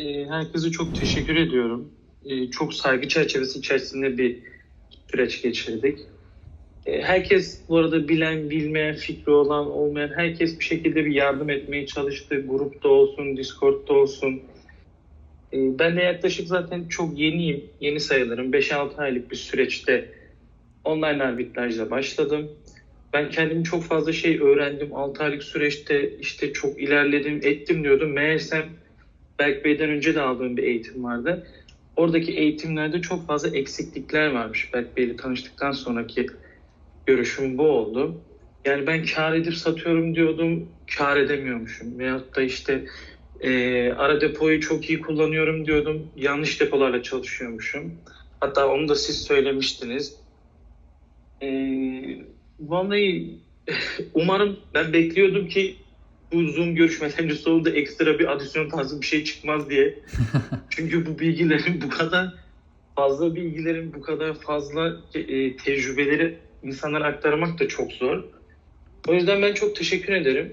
Ee, Herkese çok teşekkür ediyorum. Ee, Çok saygı çerçevesi içerisinde bir süreç geçirdik. Ee, Herkes bu arada bilen, bilmeyen, fikri olan, olmayan herkes bir şekilde bir yardım etmeye çalıştı. Grupta olsun, Discord'da olsun. Ben de yaklaşık zaten çok yeniyim. Yeni sayılırım. 5-6 aylık bir süreçte online arbitrajla başladım. Ben kendim çok fazla şey öğrendim. 6 aylık süreçte işte çok ilerledim, ettim diyordum. Meğersem Berk Bey'den önce de aldığım bir eğitim vardı. Oradaki eğitimlerde çok fazla eksiklikler varmış. Berk Bey'le tanıştıktan sonraki görüşüm bu oldu. Yani ben kar edip satıyorum diyordum, kar edemiyormuşum. Veyahut da işte eee, ara depoyu çok iyi kullanıyorum diyordum, yanlış depolarla çalışıyormuşum. Hatta onu da siz söylemiştiniz. Eee vallahi umarım ben bekliyordum ki bu Zoom görüşmelerinin sonunda ekstra bir adisyon tarzı bir şey çıkmaz diye. Çünkü bu bilgilerin bu kadar fazla bilgilerin bu kadar fazla e, tecrübeleri insanlara aktarmak da çok zor. O yüzden ben çok teşekkür ederim.